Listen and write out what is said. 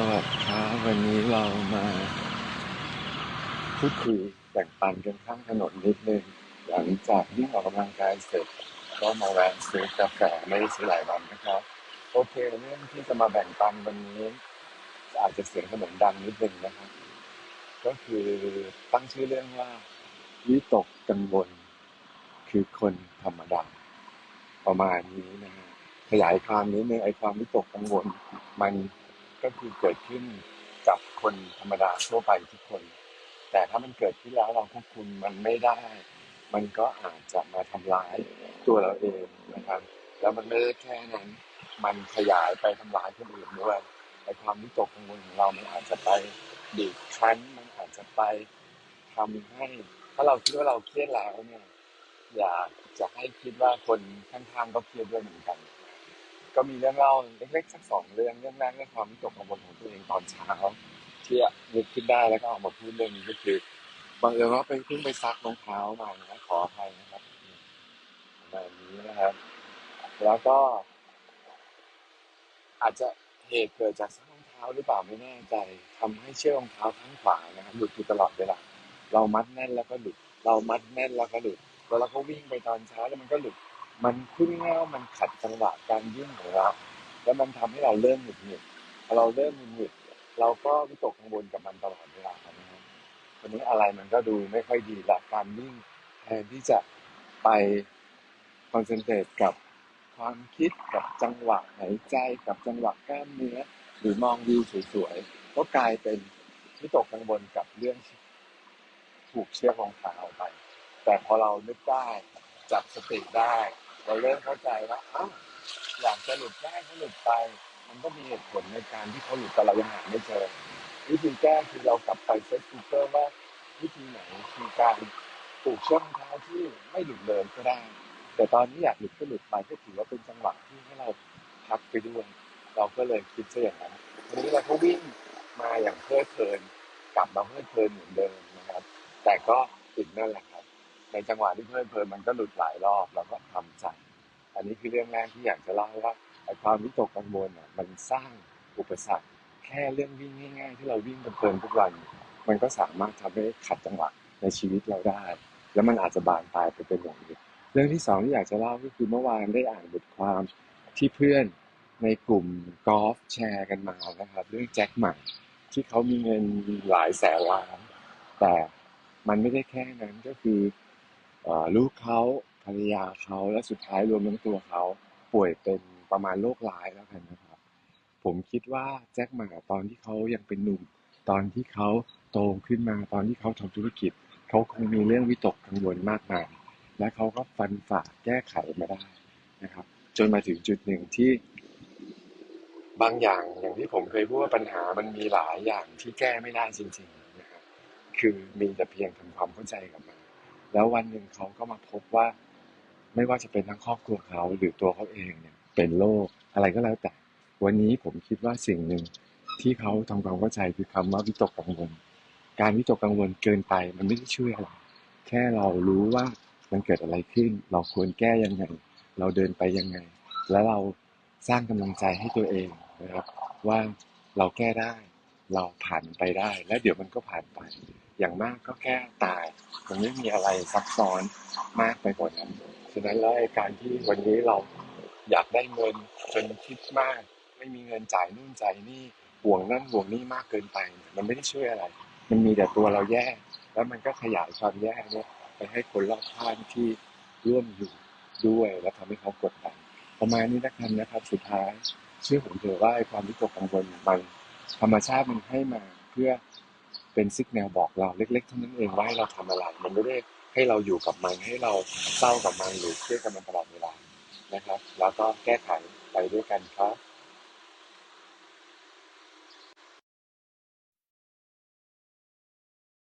สวัสดีครับวันนี้เรามาพูดคุยแบ่งปันกันข้างถนนนิดนึงหลังจากวิ่ออกกำลังกายเสร็จ ก็มาแวะซื้อกาแฟไม่ได้ซื้อหลายวันนะครับ โอเคเรื่องที่จะมาแบ่งปันวันนี้ อาจจะเสียงถนนดังนิดนึงนะครับ ก็คือตั้งชื่อเรื่องว่าวิตกกังวล คือคนธรรมดาประมาณนี้นะฮะขยายความนิดนึงไอความวิตกกังวลมัน ก็คือเกิดขึ้นกับคนธรรมดาทั่วไปทุกคน แต่ถ้ามันเกิดขึ้นแล้วเราควบคุมมันไม่ได้ มันก็อาจจะมาทำร้ายตัวเราเองนะครับ แล้วมันไม่ได้แค่นั้น มันขยายไปทำร้ายคนอื่นด้วยไอ้ความวิตกกังวลของเรามันอาจจะไปบีบคั้นมันอาจจะไปทำให้ ถ้าเราคิดว่าเราเครียดแล้วเนี่ย อยากจะให้คิดว่าคนข้างๆก็เครียดด้วยเหมือนกัน ก็มีเรื่องเล่าเล็กๆสักสองเรื่องเรื่องแรกเรื่องความวิตกกังวลของตัวเองตอนเช้าที่นึกขึ้นได้แล้วก็ออกมาพูดเรื่องนี้ก็คือบังเอิญว่าไปเพิ่งไปซักรองเท้ามานะขออภัยนะครับแบบนี้นะครับ แล้วก็ อาจจะเหตุเกิดจากซักรองเท้าหรือเปล่าไม่แน่ใจทำให้เชือกรองเท้าข้างขวานะครับหลุดอยู่ตลอดเวลาเรามัดแน่นแล้วก็หลุด เรามัดแน่นแล้วก็หลุดแล้วเราก็วิ่งไปตอนเช้าแล้วมันก็หลุด มันคุ้นง่ายมันขัดจังหวะการวิ่งของเรา แล้วมันทำให้เราเริ่มหงุดหงิดพอเราเริ่มหงุดหงิดเราก็วิตกกังวลกับมันตลอดเวลานะครับวันนี้อะไรมันก็ดูไม่ค่อยดีละการวิ่งแทนที่จะไปคอนเซนเทรตกับความคิดกับจังหวะหายใจกับจังหวะกล้ามเนื้อ หรือมองวิวสวยๆก็กลายเป็นวิตกกังวลกับเรื่องถูกเชือกรองเท้าไป แต่พอเรานึกได้จับสติได้ เราเริ่มเข้าใจว่าอ้าวอยากจะหลุดได้ก็หลุดไป มันก็มีเหตุผลในการที่เขาหลุดแต่เรายังหาไม่เจอวิธีแก้คือเรากลับไปเซ็ตกูเกิลว่าวิธีไหนคือการปลูกเชือกรองเท้าที่ไม่หลุดเลยก็ได้ แต่ตอนนี้อยากหลุดก็หลุดไปก็ถือว่าเป็นจังหวะที่ให้เราพักไปด้วยเราก็เลยคิดซะอย่างนั้นวันนี้เราก็วิ่งมาอย่างเพลิดเพลิน กลับมาเพลิดเพลินเหมือนเดิมนะครับ แต่ก็ติดนั่นแหละครับ ในจังหวะที่เพลิดเพลินมันก็หลุดหลายรอบเราก็ทำใจ อันนี้คือเรื่องแรกที่อยากจะเล่าว่าไอ้ความวิตกกังวลอะมันสร้างอุปสรรค แค่เรื่องวิ่งง่าย ๆ ที่เราวิ่งเพลินทุกวัน มันก็สามารถทำให้ขัดจังหวะในชีวิตเราได้ แล้วมันอาจจะบานปลายไปเป็นอย่างอื่นเรื่องที่สองที่อยากจะเล่าก็คือเมื่อวานได้อ่านบทความที่เพื่อนในกลุ่มกอล์ฟแชร์กันมานะครับ เรื่องแจ็คหมาที่เขามีเงินหลายแสนล้านแต่มันไม่ได้แค่นั้นก็คือ ลูกเขาภรรยาเขาและสุดท้ายรวมทั้งตัวเขาป่วยเป็นประมาณโรคร้ายแล้วกันนะครับ ผมคิดว่าแจ็คหมาตอนที่เขายังเป็นหนุ่ม ตอนที่เขาโตขึ้นมาตอนที่เขาทำธุรกิจเขาคงมีเรื่องวิตกกังวลมากมาย และเขาก็ฟันฝ่าแก้ไขมาได้นะครับ จนมาถึงจุดหนึ่งที่ บางอย่างอย่างที่ผมเคยพูดว่าปัญหามันมีหลายอย่างที่แก้ไม่ได้จริงๆนะครับคือมีแต่เพียงทำความเข้าใจกับมัน แล้ววันหนึ่งเขาก็มาพบว่า ไม่ว่าจะเป็นทั้งครอบครัวเขาหรือตัวเขาเองเนี่ยเป็นโรคอะไรก็แล้วแต่ วันนี้ผมคิดว่าสิ่งหนึ่งที่เขาทำความเข้าใจคือคำว่าวิตกกังวล การวิตกกังวลเกินไปมันไม่ได้ช่วยอะไรแค่เรารู้ว่ามันเกิดอะไรขึ้น เราควรแก้ยังไง เราเดินไปยังไง แล้วเราสร้างกำลังใจให้ตัวเองนะครับ ว่าเราแก้ได้ เราผ่านไปได้ และเดี๋ยวมันก็ผ่านไป อย่างมากก็แค่ตาย มันไม่มีอะไรซับซ้อนมากไปกว่านั้นฉะนั้นแล้วการที่วันนี้เราอยากได้เงินจนคิดมาก ไม่มีเงินจ่ายนู่นจ่ายนี่ห่วงนั่นห่วงนี่มากเกินไป มันไม่ได้ช่วยอะไร มันมีแต่ตัวเราแย่ แล้วมันก็ขยายความแย่เนี่ยไปให้คนรอบข้างที่ร่วมอยู่ด้วยแล้วทำให้เขากดดันประมาณนี้นะครับนะครับ สุดท้ายเชื่อผมเถอะว่าไอ้ความวิตกกังวลมันธรรมชาติมันให้มาเพื่อ เป็นสิกแนลบอกเราเล็กๆเท่านั้นเองว่าให้เราทำอะไร มันไม่ได้ให้เราอยู่กับมันให้เราเศร้ากับมันหรือเครียดกับมันตลอดเวลานะครับ แล้วก็แก้ไขไปด้วยกันครับ